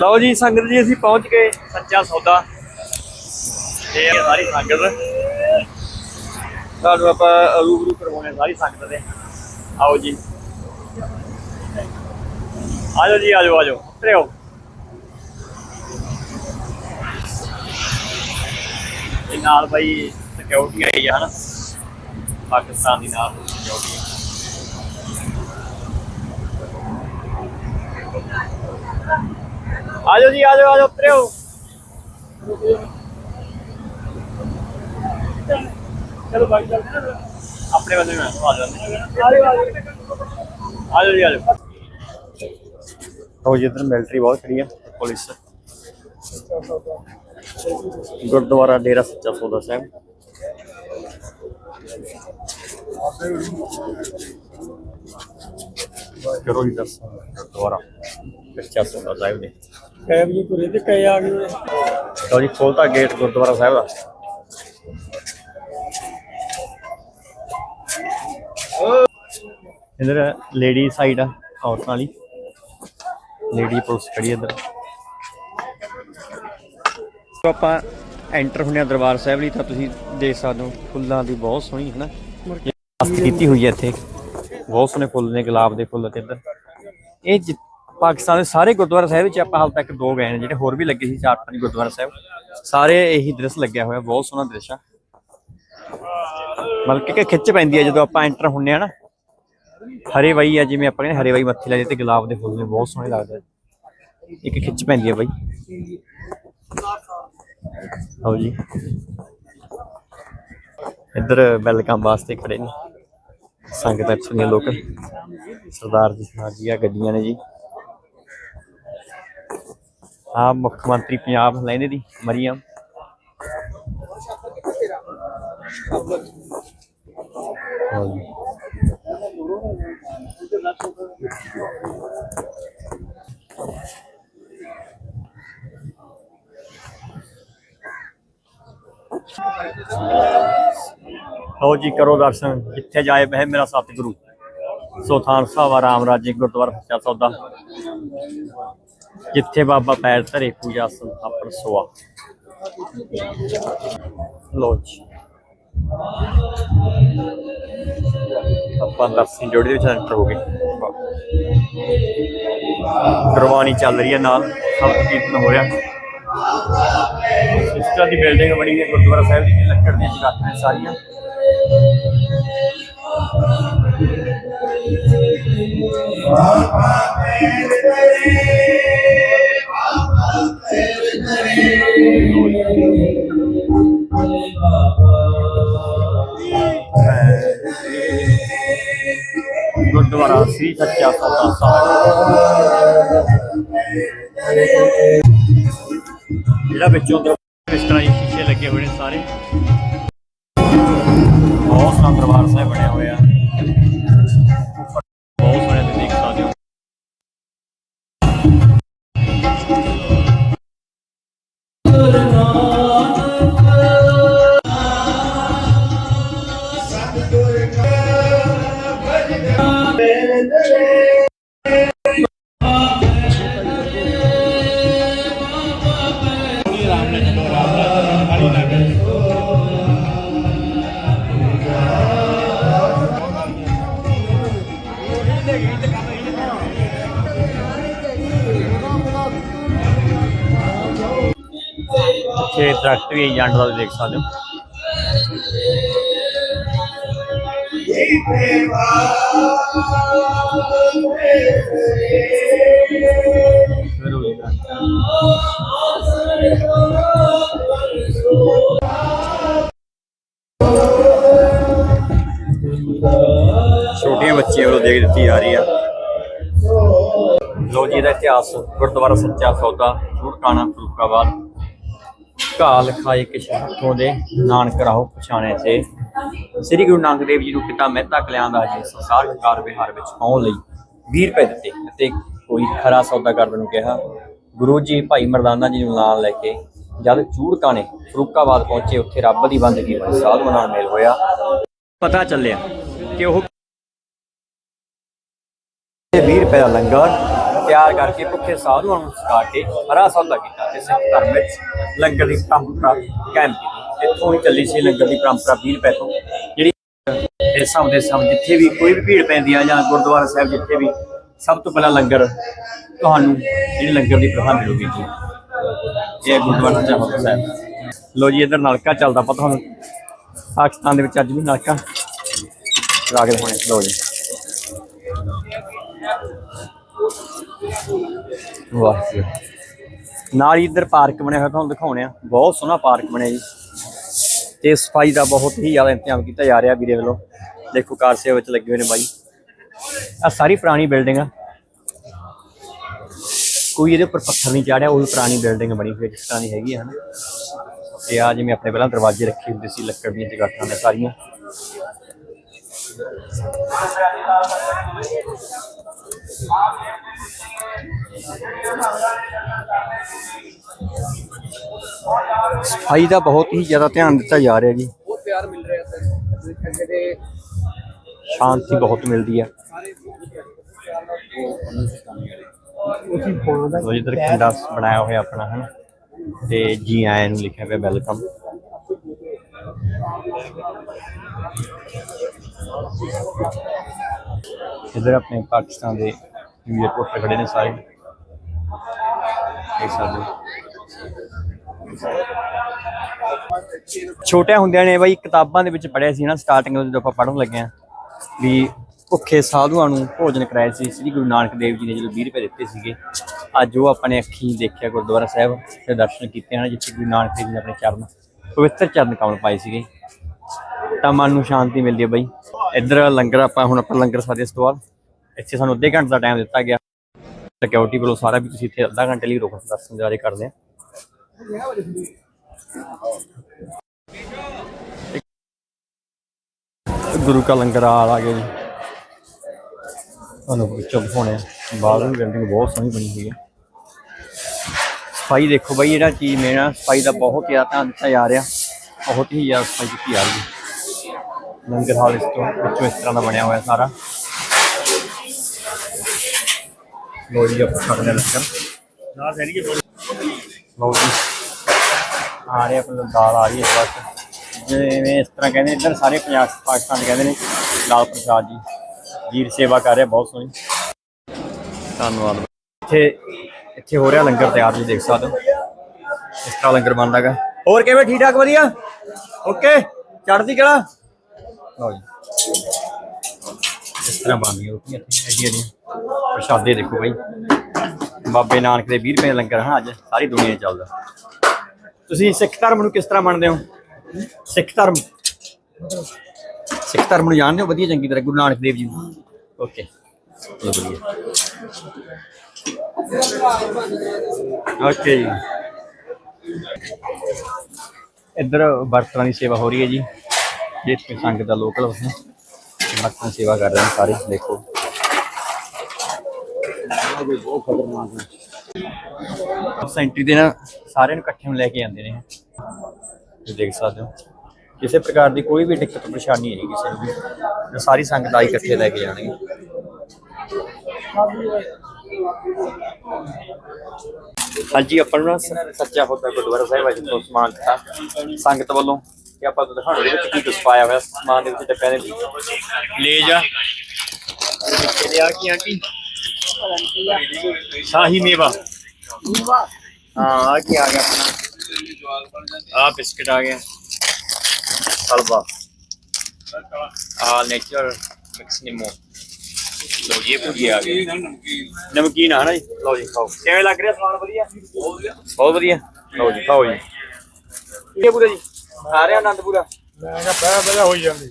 ਲਓ ਜੀ, ਸੰਗਤ ਜੀ, ਅਸੀਂ ਪਹੁੰਚ ਗਏ ਸੱਚਾ ਸੌਦਾ। ਇਹ ਹੈ ਸਾਰੀ ਸੰਗਤ। ਤੁਹਾਨੂੰ ਆਪਾਂ ਰੂਬਰੂ ਕਰਵਾਉਣੇ ਸਾਰੀ ਸੰਗਤ ਦੇ। ਆਓ ਜੀ। ਆਜੋ ਜੀ, ਆਜੋ ਆਜੋ। ਉੱਤਰੇ ਆਓ ਇਹ ਨਾਲ ਬਾਈ ਸਿਕਿਉਰਿਟੀ ਆਈ ਆ ਹਨਾ। ਪਾਕਿਸਤਾਨ ਦੀ ਨਾਲ ਸਿਕਿਉਰਿਟੀ ਆਜੋ ਜੀ ਆਜੋ ਆਜੋ ਉੱਤਰੇ ਆਓ ਚਲੋ ਬਾਈ ਚੱਲਦੇ ਨਾ ਆਪਣੇ ਬੰਦੇ ਮੈਂ ਆ ਜਾਂਦੇ ਆਜੋ ਆਜੋ ਜੀ ਆਜੋ ਉਹ ਜਿੱਧਰ ਮਿਲਟਰੀ ਬਹੁਤ ਖੜੀ ਆ ਪੁਲਿਸ ਗੁਰਦੁਆਰਾ ਡੇਰਾ ਸੱਚਾ ਸੌਦਾ ਸਾਹਿਬ ਕਰੋ ਜੀ ਦਰਸ਼ਨ ਗੁਰਦੁਆਰਾ ਸੱਚਾ ਸੌਦਾ ਸਾਹਿਬ ਦੇ ਕੈਬ ਜੀ ਤੁਰੇ ਤੇ ਕਈ ਆ ਗਏ। ਲਓ ਜੀ ਖੋਲਤਾ ਗੇਟ ਗੁਰਦੁਆਰਾ ਸਾਹਿਬ ਦਾ। ਇਧਰ ਲੇਡੀ ਸਾਈਡ ਆ ਔਰਤਾਂ ਵਾਲੀ। ਲੇਡੀ ਪੁਲਿਸ ਖੜੀ ਇਧਰ। ਆਪਾਂ ਐਂਟਰ ਹੁੰਦੇ ਆ ਦਰਬਾਰ ਸਾਹਿਬ ਲਈ ਤਾਂ ਤੁਸੀਂ ਦੇਖ ਸਕਦੇ ਹੋ ਫੁੱਲਾਂ ਦੀ ਬਹੁਤ ਸੋਹਣੀ ਹੈ ਨਾ ਕੀਤੀ ਹੋਈ ਹੈ ਇੱਥੇ। ਬਹੁਤ ਸੋਹਣੇ ਫੁੱਲ ਨੇ ਗੁਲਾਬ ਦੇ ਫੁੱਲ ਤੇ ਇੱਧਰ। ਇਹ ਪਾਕਿਸਤਾਨ ਦੇ ਸਾਰੇ ਗੁਰਦੁਆਰਾ ਸਾਹਿਬ ਵਿੱਚ ਆਪਾਂ ਹਾਲ ਤੱਕ ਦੋ ਗਏ ਨੇ, ਜਿਹੜੇ ਹੋਰ ਵੀ ਲੱਗੇ ਸੀ, ਚਾਰ ਪੰਜ ਗੁਰਦੁਆਰਾ ਸਾਹਿਬ। ਸਾਰੇ ਇਹੀ ਦ੍ਰਿਸ਼ ਲੱਗਿਆ ਹੋਇਆ, ਬਹੁਤ ਸੋਹਣਾ ਦ੍ਰਿਸ਼ ਆ। ਮਤਲਬ ਕਿ ਖਿੱਚ ਪੈਂਦੀ ਹੈ ਜਦੋਂ ਆਪਾਂ ਐਂਟਰ ਹੁੰਨੇ ਆ ਨਾ। ਹਰੇ ਵਈ ਆ, ਜਿਵੇਂ ਆਪਾਂ ਕਹਿੰਦੇ ਹਰੇ ਵਈ ਮੱਥੇ ਲਾਏ ਤੇ ਗੁਲਾਬ ਦੇ ਫੁੱਲ ਨੇ, ਬਹੁਤ ਸੋਹਣੇ ਲੱਗਦੇ ਇੱਕ ਖਿੱਚ ਪੈਂਦੀ ਹੈ ਬਾਈ। ਆਓ ਜੀ। ਇੱਧਰ ਵੈਲਕਮ ਵਾਸਤੇ ਖੜੇ ਨੇ। ਸੰਗਤ ਇੱਥੋਂ ਦੀਆਂ ਲੋਕ। ਸਰਦਾਰ ਜੀ ਸਰਦਾਰ ਜੀ ਆ, ਗੱਡੀਆਂ ਨੇ ਜੀ। ਆ ਮੁੱਖ ਮੰਤਰੀ ਪੰਜਾਬ ਲੈਂਦੇ ਦੀ, ਮਰੀਮ। ਆਓ ਜੀ ਲਓ ਜੀ, ਕਰੋ ਦਰਸ਼ਨ, ਜਿੱਥੇ ਜਾਏ ਬਹਿ ਮੇਰਾ ਸਤਿਗੁਰੂ। ਸੋ ਥਾਨ ਸਾਹਿਬ, ਆਰਾਮ ਰਾਜੇ, ਗੁਰਦੁਆਰਾ ਸੱਚਾ ਸੌਦਾ ਜਿੱਥੇ ਬਾਬਾ ਪੈਰ ਧਰੇ ਪੂਜਾ ਸੰਤਾਪਨ ਸੋਆ? ਲੋ ਆਪਾਂ ਦਰਸ਼ਨ ਜੋੜੀ ਦੇ ਵਿੱਚ ਐਂਟਰ ਹੋ ਗਏ। ਗੁਰਬਾਣੀ ਚੱਲ ਰਹੀ ਹੈ ਨਾਲ ਸਬਦ ਕੀਰਤਨ ਹੋ ਰਿਹਾ। ਇਸ ਦੀ ਬਿਲਡਿੰਗ ਬਣੀ ਹੈ, ਗੁਰਦੁਆਰਾ ਸਾਹਿਬ ਦੀ ਲੱਕੜ ਦੀਆਂ ਜਗਾਤਾਂ ਨੇ ਸਾਰੀਆਂ। ਗੁਰਦੁਆਰਾ ਸ੍ਰੀ ਸੱਚਾ ਸੌਦਾ ਸਾਹਿਬ। ਜਿਹੜਾ ਵਿੱਚੋਂ ਇਸ ਤਰ੍ਹਾਂ ਹੀ ਸ਼ੀਸ਼ੇ ਲੱਗੇ ਹੋਏ ਨੇ ਸਾਰੇ। ਬਹੁਤ ਸੋਹਣਾ ਦਰਬਾਰ ਸਾਹਿਬ ਬਣਿਆ ਇੱਥੇ ਵੀ ਏਜੰਟ ਦਾ ਦੇਖ ਸਕਦੇ ਹੋ। ਛੋਟੀਆਂ ਬੱਚੀਆਂ ਵੱਲੋਂ ਦੇਖ ਦਿੱਤੀ ਜਾ ਰਹੀ ਆ। ਲੋ ਜੀ ਦਾ ਇਤਿਹਾਸ, ਗੁਰਦੁਆਰਾ ਸੱਚਾ ਸੌਦਾ, ਰੁੜਕਾਣਾ, ਫਰੂਕਾਬਾਦ। ਕਾਲ ਖਾਏ ਕਿਛ ਹੱਥੋਂ ਦੇ। ਨਾਨਕ ਰਾਹੋ ਪਛਾਣੇ ਸੇ ਸ੍ਰੀ ਗੁਰੂ ਨਾਨਕ ਦੇਵ ਜੀ ਨੂੰ ਪਿਤਾ ਮਹਿਤਾ ਕਲਿਆਂ ਦਾ ਜੀ ਸੰਸਾਰ ਕਾਰ ਵਿਹਾਰ ਵਿੱਚ ਪਾਉਣ ਲਈ 20 ਰੁਪਏ ਦਿੱਤੇ ਅਤੇ ਕੋਈ ਖਰਾ ਸੌਦਾ ਕਰਨ ਨੂੰ ਕਿਹਾ, ਗੁਰੂ ਜੀ, ਭਾਈ ਮਰਦਾਨਾ ਜੀ ਨੂੰ ਨਾਲ ਲੈ ਕੇ ਜਦ ਚੂੜਕਾਣੇ ਫਰੂਕਾਬਾਦ ਪਹੁੰਚੇ, ਉੱਥੇ ਰੱਬ ਦੀ ਬੰਦਗੀ ਵਿੱਚ ਸਾਧੂਆਂ ਨਾਲ ਮੇਲ ਹੋਇਆ। ਪਤਾ ਚੱਲਿਆ ਕਿ ਉਹ 20 ਰੁਪਏ ਦਾ ਲੰਗਰ ਤਿਆਰ ਕਰਕੇ ਭੁੱਖੇ ਸਾਧੂਆਂ ਨੂੰ ਸਕਾ ਕੇ ਹਰਾ ਸੌਦਾ ਕੀਤਾ ਤੇ ਸਿੱਖ ਧਰਮ ਵਿੱਚ ਲੰਗਰ ਦੀ ਪਰੰਪਰਾ ਕਾਇਮ ਕੀਤੀ। ਇੱਥੋਂ ਹੀ ਚੱਲੀ ਸੀ ਲੰਗਰ ਦੀ ਪਰੰਪਰਾ 20 ਰੁਪਏ ਤੋਂ, ਜਿਹੜੀ ਇਸ ਸਭ ਦੇ ਸਭ ਜਿੱਥੇ ਵੀ ਕੋਈ ਵੀ ਭੀੜ ਪੈਂਦੀ ਆ ਜਾਂ ਗੁਰਦੁਆਰਾ ਸਾਹਿਬ ਜਿੱਥੇ ਵੀ, ਸਭ ਤੋਂ ਪਹਿਲਾਂ ਲੰਗਰ ਤੁਹਾਨੂੰ ਜਿਹੜੀ ਲੰਗਰ ਦੀ ਪ੍ਰਥਾ ਮਿਲੂਗੀ ਜੀ। ਇਹ ਹੈ ਗੁਰਦੁਆਰਾ ਚਾਹਤ ਸਾਹਿਬ। ਲੋ ਜੀ, ਇਧਰ ਨਲਕਾ ਚੱਲਦਾ ਪਤਾ ਤੁਹਾਨੂੰ। ਪਾਕਿਸਤਾਨ ਦੇ ਵਿੱਚ ਅੱਜ ਵੀ ਨਲਕਾ ਲਾ ਹੋਣੇ। ਲੋ ਜੀ। ਵਾਹ ਨਾਲ ਹੀ ਇੱਧਰ ਪਾਰਕ ਬਣਿਆ ਹੋਇਆ, ਤੁਹਾਨੂੰ ਦਿਖਾਉਣੇ ਆ। ਬਹੁਤ ਸੋਹਣਾ ਪਾਰਕ ਬਣਿਆ ਜੀ। ਤੇ ਸਫ਼ਾਈ ਦਾ ਬਹੁਤ ਹੀ ਜ਼ਿਆਦਾ ਇੰਤਜ਼ਾਮ ਕੀਤਾ ਜਾ ਰਿਹਾ ਵੀਰੇ ਵੱਲੋਂ। ਦੇਖੋ ਕਾਰ ਸੇਵਾ ਵਿੱਚ ਲੱਗੇ ਹੋਏ ਨੇ ਬਾਈ। ਆ ਸਾਰੀ ਪੁਰਾਣੀ ਬਿਲਡਿੰਗ ਆ। ਕੋਈ ਇਹਦੇ ਉੱਪਰ ਪੱਥਰ ਨਹੀਂ ਚਾੜਿਆ ਉਹ ਵੀ ਪੁਰਾਣੀ ਬਿਲਡਿੰਗ ਬਣੀ ਹੋਈ ਜਿਸ ਤਰ੍ਹਾਂ ਦੀ ਹੈਗੀ ਆ, ਹਨਾ। ਤੇ ਆ ਜਿਵੇਂ ਆਪਣੇ ਪਹਿਲਾਂ ਦਰਵਾਜ਼ੇ ਰੱਖੇ ਹੁੰਦੇ ਸੀ, ਲੱਕੜ ਦੀਆਂ ਜਗਾਟਾਂ ਦੇ ਸਾਰੀਆਂ। ਸਫ਼ਾਈ ਦਾ ਬਹੁਤ ਹੀ ਜ਼ਿਆਦਾ ਧਿਆਨ ਦਿੱਤਾ ਜਾ ਰਿਹਾ ਜੀ। ਬਹੁਤ ਪਿਆਰ ਮਿਲ ਰਿਹਾ ਸਰ। ਠੰਡੇ ਦੇ ਸ਼ਾਂਤੀ ਬਹੁਤ ਮਿਲਦੀ ਆ। ਉਸੇ ਫੋਨ ਦਾ ਲੋ ਜਿੱਧਰ ਖੰਡਾ ਬਣਾਇਆ ਹੋਇਆ ਆਪਣਾ ਹਨ? ਤੇ ਜੀ ਆਇਆਂ ਨੂੰ ਲਿਖਿਆ ਹੋਇਆ ਵੈਲਕਮ ਇਧਰ ਆਪਣੇ ਪਾਕਿਸਤਾਨ ਦੇ ਨਿਊ ਰਿਪੋਰਟਰ ਖੜੇ ਨੇ ਸਾਰੇ। ਦੇਖ ਸਕਦੇ ਹੋ ਛੋਟੇ ਹੁੰਦਿਆਂ ਨੇ ਬਾਈ ਕਿਤਾਬਾਂ ਦੇ ਵਿੱਚ ਪੜ੍ਹਿਆ ਸੀ ਨਾ ਸਟਾਰਟਿੰਗ ਜਦੋਂ ਆਪਾਂ ਪੜ੍ਹਨ ਲੱਗੇ ਆ ਵੀ ਭੁੱਖੇ ਸਾਧੂਆਂ ਨੂੰ ਭੋਜਨ ਕਰਾਇਆ ਸੀ, ਸ੍ਰੀ ਗੁਰੂ ਨਾਨਕ ਦੇਵ ਜੀ ਨੇ ਜਦੋਂ 20 ਰੁਪਏ ਦਿੱਤੇ ਸੀਗੇ, ਅੱਜ ਉਹ ਆਪਣੇ ਅੱਖੀਂ ਦੇਖਿਆ ਗੁਰਦੁਆਰਾ ਸਾਹਿਬ, ਤੇ ਦਰਸ਼ਨ ਕੀਤੇ ਹਨ, ਜਿੱਥੇ ਗੁਰੂ ਨਾਨਕ ਦੇਵ ਜੀ ਨੇ ਆਪਣੇ ਚਰਨ, ਪਵਿੱਤਰ ਚਰਨ ਕਮਲ ਪਾਏ ਸੀਗੇ। ਤਾਂ ਮਨ ਨੂੰ ਸ਼ਾਂਤੀ ਮਿਲਦੀ ਹੈ ਬਾਈ। ਇੱਧਰ ਲੰਗਰ ਆਪਾਂ, ਹੁਣ ਆਪਾਂ ਲੰਗਰ ਸਾਦੇ ਇਸ ਤੋਂ ਬਾਅਦ। ਇੱਥੇ ਸਾਨੂੰ ਅੱਧੇ ਘੰਟੇ ਦਾ ਟਾਈਮ ਦਿੱਤਾ ਗਿਆ। ਸਿਕਿਉਰਿਟੀ ਵੱਲੋਂ ਸਾਰਾ ਵੀ ਤੁਸੀਂ ਇੱਥੇ ਅੱਧਾ ਘੰਟੇ ਲਈ ਰੁਕੋ ਦਰਸ਼ਨ ਜਾਰੀ ਕਰਦੇ ਆ। ਗੁਰੂ ਕਾ ਲੰਗਰ ਆ ਗਿਆ ਜੀ। ਤੁਹਾਨੂੰ ਵਿੱਚੋਂ ਦਿਖਾਉਣੇ ਬਾਹਰ ਵੀ ਬਿਲਡਿੰਗ ਬਹੁਤ ਸੋਹਣੀ ਬਣੀ ਹੋਈ ਹੈ ਸਫ਼ਾਈ ਦੇਖੋ ਬਾਈ ਜਿਹੜਾ ਚੀਜ਼ ਮੇਰਾ ਸਫ਼ਾਈ ਦਾ ਬਹੁਤ ਜ਼ਿਆਦਾ ਧਿਆਨ ਦਿੱਤਾ ਜਾ ਰਿਹਾ। ਬਹੁਤ ਹੀ ਜ਼ਿਆਦਾ ਸਫ਼ਾਈ ਕੀਤੀ ਜਾ ਰਹੀ ਹੈ। ਲੰਗਰ ਹਾਲ ਇਸ ਤੋਂ ਵਿੱਚੋਂ ਇਸ ਤਰ੍ਹਾਂ ਦਾ ਬਣਿਆ ਹੋਇਆ ਸਾਰਾ। ਲੋ ਜੀ, ਆਪਾਂ ਛੱਡਦੇ ਹਾਂ। ਲੰਗਰ ਨਾ ਜੀ। ਆ ਰਿਹਾ ਆਪਣਾ ਦਾਲ, ਆ ਰਹੀ ਹੈ ਇਸ ਵਕਤ ਜਿਵੇਂ ਇਸ ਤਰ੍ਹਾਂ ਕਹਿੰਦੇ, ਇੱਧਰ ਸਾਰੇ ਪੰਜਾਬ, ਪਾਕਿਸਤਾਨ ਕਹਿੰਦੇ ਨੇ, ਲਾਲ ਪ੍ਰਸਾਦ ਜੀ। ਜੀਰ ਸੇਵਾ ਕਰ ਰਿਹਾ, ਬਹੁਤ ਸੋਹਣੀ। ਧੰਨਵਾਦ। ਇੱਥੇ ਇੱਥੇ ਹੋ ਰਿਹਾ ਲੰਗਰ ਤਿਆਰ ਜੀ ਦੇਖ ਸਕਦੇ ਹੋ। ਇਸ ਤਰ੍ਹਾਂ ਲੰਗਰ ਬਣਦਾ ਗਾ ਹੋਰ ਕਿਵੇਂ ਠੀਕ ਠਾਕ ਵਧੀਆ? ਓਕੇ, ਚੜ੍ਹਦੀ ਕਿਹੜਾ ਲਓ ਜੀ। ਇਸ ਤਰ੍ਹਾਂ ਬਣਦੀਆਂ ਰੋਟੀਆਂ, ਇੱਥੇ ਐਡੀਆਂ ਦੀਆਂ ਪ੍ਰਸ਼ਾਦੇ ਦੇਖੋ ਬਾਈ। ਬਾਬੇ ਨਾਨਕ ਦੇ 20 ਰੁਪਏ ਲੰਗਰ ਹਾਂ ਅੱਜ, ਸਾਰੀ ਦੁਨੀਆ 'ਚ ਚੱਲਦਾ। ਤੁਸੀਂ ਸਿੱਖ ਧਰਮ ਨੂੰ ਕਿਸ ਤਰ੍ਹਾਂ ਮੰਨਦੇ ਹੋ? ਸਿੱਖ ਧਰਮ। ਸਿੱਖ ਧਰਮ ਨੂੰ ਜਾਣਦੇ ਹੋ? ਵਧੀਆ, ਚੰਗੀ ਤਰ੍ਹਾਂ, ਗੁਰੂ ਨਾਨਕ ਦੇਵ ਜੀ ਨੂੰ? ਓਕੇ ਓਕੇ ਜੀ। ਇੱਧਰ ਬਰਤਨਾਂ ਦੀ ਸੇਵਾ ਹੋ ਰਹੀ ਹੈ ਜੀ। ਜੇ ਸੰਗਤ ਦਾ ਲੋਕਲ ਬਰਤਨ ਸੇਵਾ ਕਰ ਰਹੇ ਨੇ ਸਾਰੇ, ਦੇਖੋ। ਸੈਂਟਰੀ ਦੇ ਨਾ ਸਾਰਿਆਂ ਨੂੰ ਇਕੱਠੇ ਨੂੰ ਲੈ ਕੇ ਜਾਂਦੇ ਨੇ। ਤੁਸੀਂ ਦੇਖ ਸਕਦੇ ਹੋ। ਕਿਸੇ ਪ੍ਰਕਾਰ ਦੀ ਕੋਈ ਵੀ ਦਿੱਕਤ, ਪਰੇਸ਼ਾਨੀ ਨਹੀਂ ਕਿਸੇ ਨੂੰ ਵੀ। ਸਾਰੀ ਸੰਗਤ ਆਈ ਇਕੱਠੇ ਲੈ ਕੇ ਜਾਣਗੇ। ਹਾਂਜੀ, ਆਪਾਂ ਨੂੰ ਸੱਚਾ ਹੁੰਦਾ ਗੁਰਦੁਆਰਾ ਸਾਹਿਬ, ਅੱਜ ਤੋਂ ਸਮਾਨ ਦਿੱਤਾ। ਸੰਗਤ ਵੱਲੋਂ ਕਿ ਆਪਾਂ ਨੂੰ ਦਿਖਾਉਣ ਦੇ ਵਿੱਚ ਕੀ ਕੁਛ ਪਾਇਆ ਹੋਇਆ। ਸਮਾਨ ਦੇ ਵਿੱਚ ਡੱਬਿਆਂ ਦੇ ਵਿੱਚ। ਲੈ ਜਾ। ਨਿੱਕੇ ਆ ਕੀ ਆਂਟੀ। ਸ਼ਾਹੀ ਮੇਵਾ ਹਾਂ ਆ ਕੀ ਆ ਗਿਆ ਆਪਣਾ ਆ ਬਿਸਕਟ ਆ ਗਿਆ ਹਲਵਾ ਆ ਨੇਚਰ ਮਿਕਸ ਨਿੰਮੋ ਲੋ ਜੀ ਇਹ ਭੁਜੀ ਆ ਗਈ ਨਮਕੀਨ ਆ ਨਾ ਜੀ ਲਓ ਜੀ ਖਾਓ ਕਿਵੇਂ ਲੱਗ ਰਿਹਾ ਸਮਾਨ ਵਧੀਆ ਬਹੁਤ ਵਧੀਆ ਲਓ ਜੀ ਖਾਓ ਜੀ ਇਹ ਪੂਰਾ ਜੀ ਆ ਰਿਹਾ ਆਨੰਦ ਪੂਰਾ ਮੈਂ ਕਿਹਾ ਬਹਿ ਬਹਿ ਹੋਈ ਜਾਂਦੀ